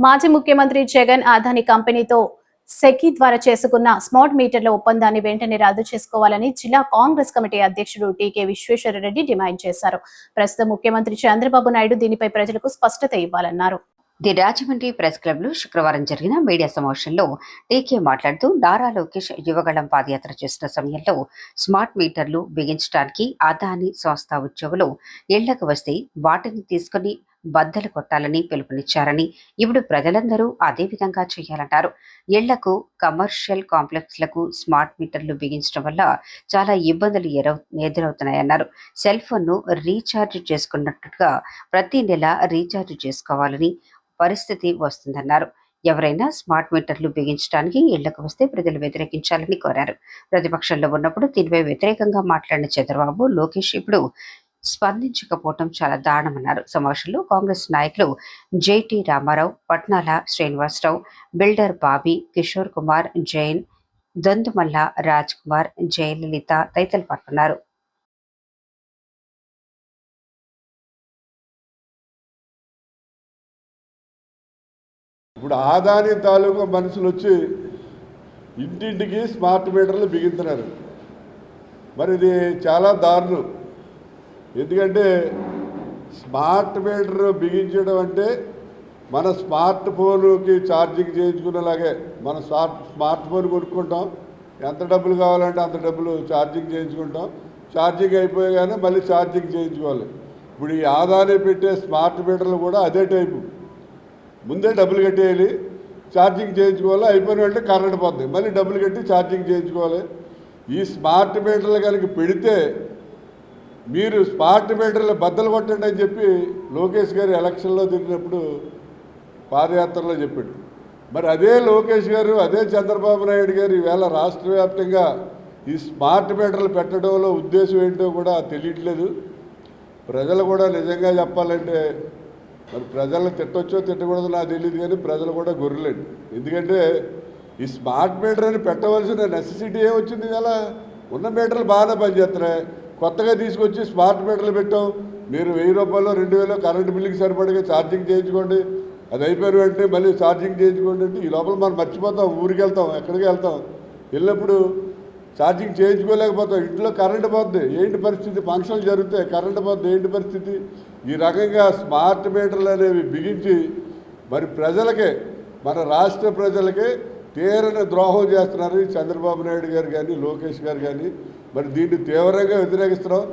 మాజీ ముఖ్యమంత్రి జగన్ అదాని కంపెనీతో సెకీ ద్వారా చేసుకున్న స్మార్ట్ మీటర్ల ఒప్పందాన్ని వెంటనే రద్దు చేసుకోవాలని జిల్లా కాంగ్రెస్ కమిటీ అధ్యక్షుడు టీకే విశ్వేశ్వరరెడ్డి డిమాండ్ చేశారు. ప్రస్తుత ముఖ్యమంత్రి చంద్రబాబు నాయుడు దీనిపై ప్రజలకు స్పష్టత ఇవ్వాలన్నారు. ది రాజమండ్రి ప్రెస్ క్లబ్లో శుక్రవారం జరిగిన మీడియా సమావేశంలో టీకే మాట్లాడుతూ నారా లోకేష్ యువగళం పాదయాత్ర చేసిన సమయంలో స్మార్ట్ మీటర్లు బిగించడానికి అదాని సంస్థ ఉద్యోగులు ఇళ్ళకు వస్తే వాటిని తీసుకుని బద్దలు కొట్టాలని పిలుపునిచ్చారని ఇప్పుడు ప్రజలందరూ అదే విధంగా చేయాలంటారు. ఇళ్ళకు కమర్షియల్ కాంప్లెక్స్లకు స్మార్ట్ మీటర్లు బిగించడం వల్ల చాలా ఇబ్బందులు ఎరవ్- ఎదురవుతున్నాయన్నారు. సెల్ ఫోన్ను రీఛార్జ్ చేసుకున్నట్టుగా ప్రతి నెల రీఛార్జ్ చేసుకోవాలని పరిస్థితి వస్తుందన్నారు. ఎవరైనా స్మార్ట్ మీటర్లు బిగించడానికి ఇళ్ళకు వస్తే ప్రజలు వ్యతిరేకించాలని కోరారు. ప్రతిపక్షంలో ఉన్నప్పుడు దీనిపై వ్యతిరేకంగా మాట్లాడిన చంద్రబాబు లోకేష్ ఇప్పుడు స్పందించకపోవటం చాలా దారుణమన్నారు. సమావేశంలో కాంగ్రెస్ నాయకులు జేటి రామారావు పట్నాల శ్రీనివాసరావు బిల్డర్ బాబీ కిషోర్ కుమార్ జైన్ దొందుమల్ల రాజ్ కుమార్ జయలలిత తదితరులు పాల్గొన్నారు. ఇప్పుడు ఆదాని తాలూకా మనుషులు వచ్చి ఇంటింటికి స్మార్ట్ మీటర్లు బిగింతున్నారు మరి ఇది చాలా దారుణం. ఎందుకంటే స్మార్ట్ మీటర్ బిగించడం అంటే మన స్మార్ట్ ఫోన్కి ఛార్జింగ్ చేయించుకునేలాగే మన స్మార్ట్ స్మార్ట్ ఫోన్ కొనుక్కుంటాం. ఎంత డబ్బులు కావాలంటే అంత డబ్బులు ఛార్జింగ్ చేయించుకుంటాం. ఛార్జింగ్ అయిపోయాగానే మళ్ళీ ఛార్జింగ్ చేయించుకోవాలి. ఇప్పుడు ఈ ఆదాని పెట్టే స్మార్ట్ మీటర్లు కూడా అదే టైపు. ముందే డబ్బులు కట్టేయాలి. ఛార్జింగ్ చేయించుకోవాలి. అయిపోయిన వెంటనే కరెంట్ పోతుంది మళ్ళీ డబ్బులు కట్టి ఛార్జింగ్ చేయించుకోవాలి. ఈ స్మార్ట్ మీటర్లు కనుక పెడితే మీరు స్మార్ట్ మీటర్లు బద్దలు కొట్టండి అని చెప్పి లోకేష్ గారు ఎలక్షన్లో తిరిగినప్పుడు పాదయాత్రలో చెప్పాడు. మరి అదే లోకేష్ గారు అదే చంద్రబాబు నాయుడు గారు ఈవేళ రాష్ట్ర వ్యాప్తంగా ఈ స్మార్ట్ మీటర్లు పెట్టడంలో ఉద్దేశం ఏంటో కూడా తెలియట్లేదు. ప్రజలు కూడా నిజంగా చెప్పాలంటే మరి ప్రజలను తిట్టొచ్చో తిట్టకూడదో నాకు తెలియదు కానీ ప్రజలు కూడా గొర్రెలండి. ఎందుకంటే ఈ స్మార్ట్ మీటర్ అని పెట్టవలసిన నెసెసిటీ ఏమొచ్చింది ఇలా ఉన్న మీటర్లు బాగానే పనిచేస్తున్నాయి. కొత్తగా తీసుకొచ్చి స్మార్ట్ మీటర్లు పెట్టాం. మీరు వెయ్యి రూపాయలు రెండు వేలు కరెంటు బిల్లుకి సరిపడగా ఛార్జింగ్ చేయించుకోండి. అది అయిపోయిన వెంటనే మళ్ళీ ఛార్జింగ్ చేయించుకోండి అంటే ఈ లోపల మనం మర్చిపోతాం ఊరికి వెళ్తాం ఎక్కడికి వెళ్తాం. వెళ్ళినప్పుడు ఛార్జింగ్ చేయించుకోలేకపోతాం. ఇంట్లో కరెంటు పోద్ది ఏంటి పరిస్థితి? ఫంక్షన్లు జరుగుతాయి కరెంటు పోద్ది ఏంటి పరిస్థితి? ఈ రకంగా స్మార్ట్ మీటర్లు అనేవి బిగించి మరి ప్రజలకే మన రాష్ట్ర ప్రజలకే తీరని ద్రోహం చేస్తున్నారు చంద్రబాబు నాయుడు గారు కానీ లోకేష్ గారు కానీ. మరి దీన్ని తీవ్రంగా వ్యతిరేకిస్తున్నాం